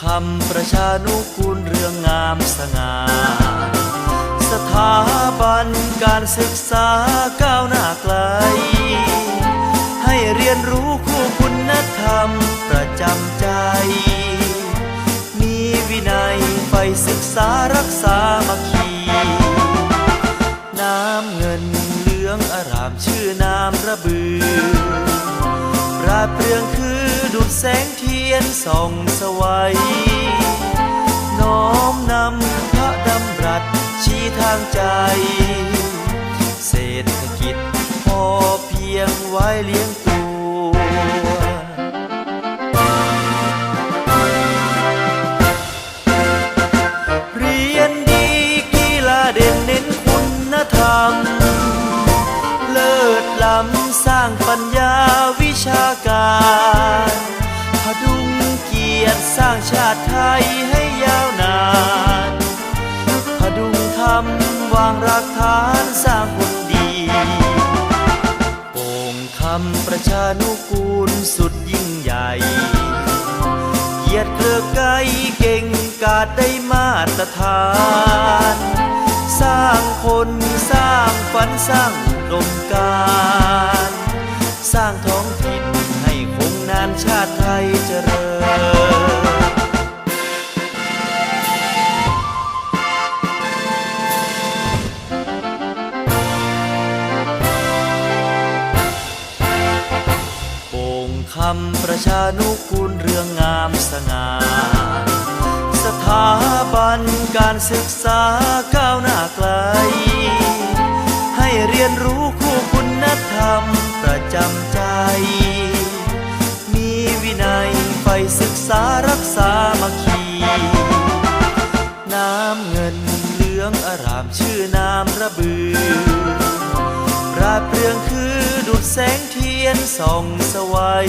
คำประชานุกูลเรื่องงามสง่าสถาบันการศึกษาก้าวหน้าไกล ให้เรียนรู้คู่คุณธรรมประจำใจ มีวินัยใฝ่ศึกษารักษามัคคีน้ำเงินเหลืองอารามชื่อน้ำระบือราเปรือง แสงเทียนส่องสวัยน้อมนำพระดำรัสชี้ทางใจ เศรษฐกิจพอเพียงไว้เลี้ยงตัวเรียนดีกีฬาเด่นเน้นคุณธรรม เลิศล้ำสร้างปัญญาวิชาการ ดุงเกียรติสร้างชาติไทยให้ยาวนานพดุงธรรมวางรากฐานสร้างคนดีโป่งคำประชานุกูลสุดยิ่งใหญ่เหยียดเกลือไกรเก่งกาดได้มาตรฐาน สร้างคนสร้างฝันสร้างอุดมการ สร้างท้องานชาติไทยเจริญโป่งคำประชานุกูลเรื่องงามสง่าสถาบันการศึกษาก้าวหน้า บือราดเปรืองคือดุดแสงเทียนส่องสวัย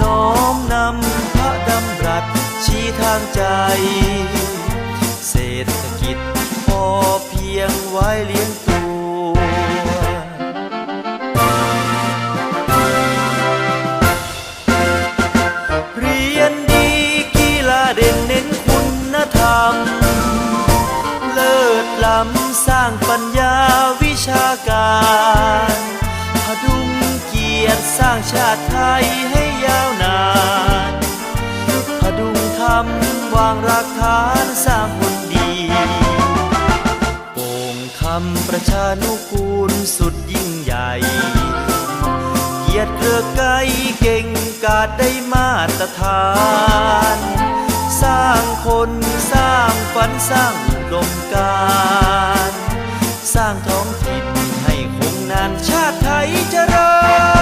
น้อมนำพระดำรัสชี้ทางใจ เศรษฐกิจพอเพียงไว้เลี้ยง ศล้ำสร้างปัญญาวิชาการพดุงเกียรติสร้างชาติไทยให้ยาวนานพดุงธรรมวางรากฐานสร้างคนดีโป่งคำประชานุกูลสุดยิ่งใหญ่เหยียดเกลือไกรเก่งกาดได้มาตรฐาน สร้างคนสร้างฝันสร้างอุดมการ ท้องถิ่นให้คงนานชาติไทยเจริญ